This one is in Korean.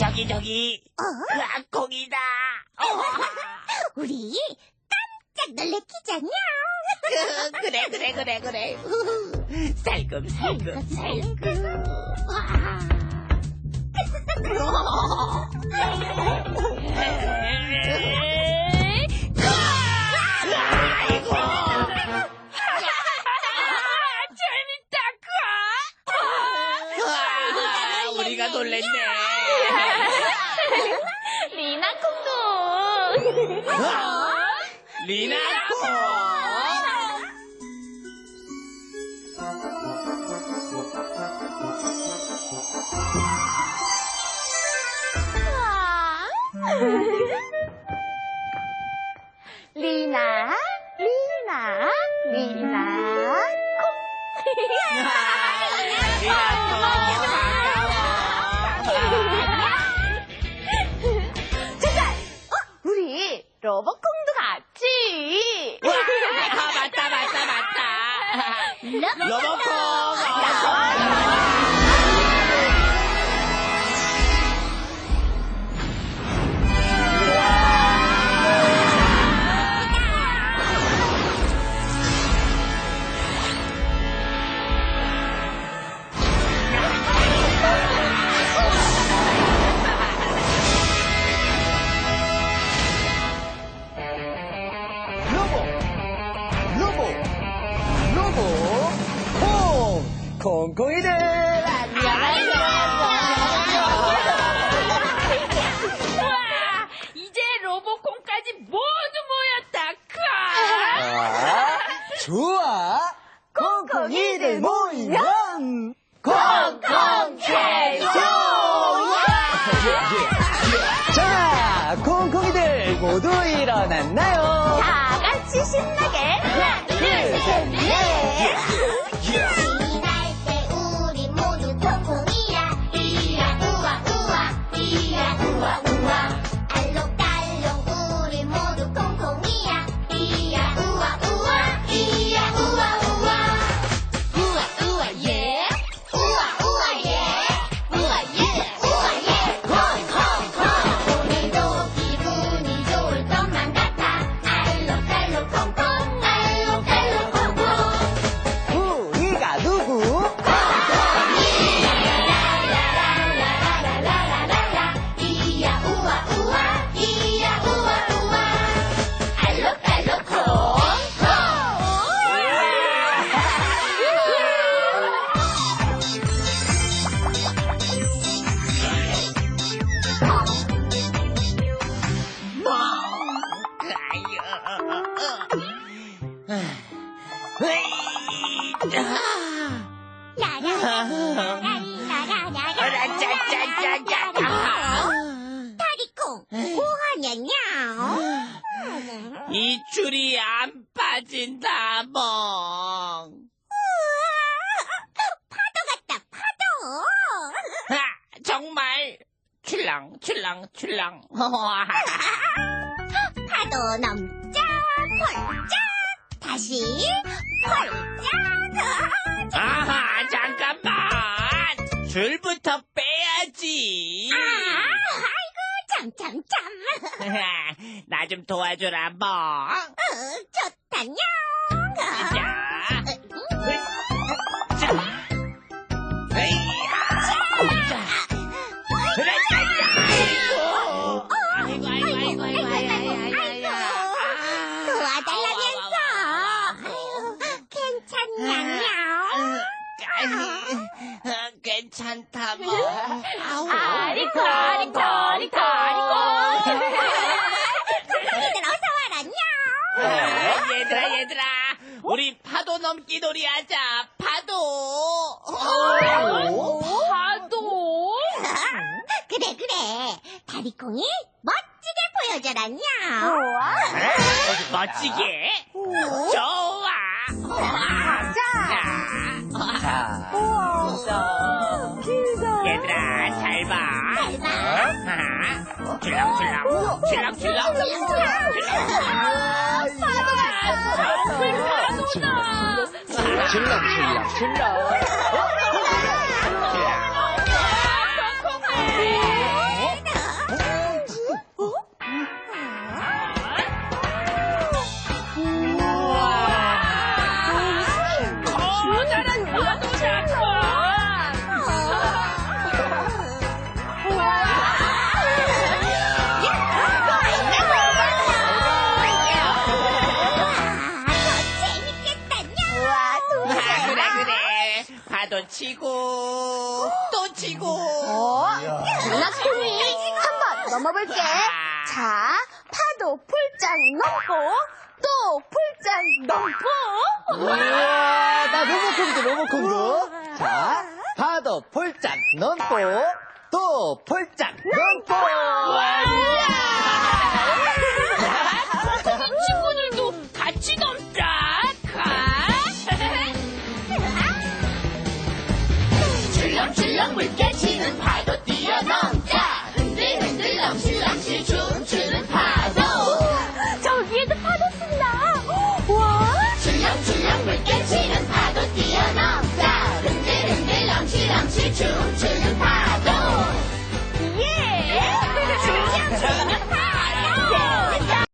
저기, 저기. 아, 공이다. 우리 깜짝 놀래키잖냐? 그, 그래, 그래, 그래, 그래. 우후. 살금 살금, 살금. 아 아, 우리가 놀랬네. 리나 콩도. 리나코. 리나, 리나, 리나, 잠깐! 로봇콩도 같이. 아, 맞다, 맞다, 맞다. 로봇콩. And now. 정말. 출랑. 파도 넘자 펄자 다시 펄자 아하, 잠깐만. 줄부터 빼야지. 아 아이고 참참참 나 좀 도와줘라, 멍. 어, 좋다냐 괜찮다, 뭐. 아우. 아리코, 아리코, 아리코, 아리코. 콩콩이들 어서 와라냐 아, 얘들아, 얘들아. 우리 파도 넘기 놀이 하자. 파도. 파도? 그래 그래 다리콩이 멋지게 보여줘라 냐 우와. 멋지게. 좋아. 자, 우와. 길다. 얘들아, 잘 봐. 하하. 줄랑줄랑, 줄랑줄랑, 줄랑줄랑. 출렁출렁, 출렁. 커다란 치고, 또 치고. 어? 장난꾸미. 한번 넘어볼게. 자, 파도 풀짝 넘고, 또 풀짝 넘고. 우와, 나 로봇콩도, 로봇콩도. 자, 파도 폴짝 넘고, 또 폴짝 넘고. 와,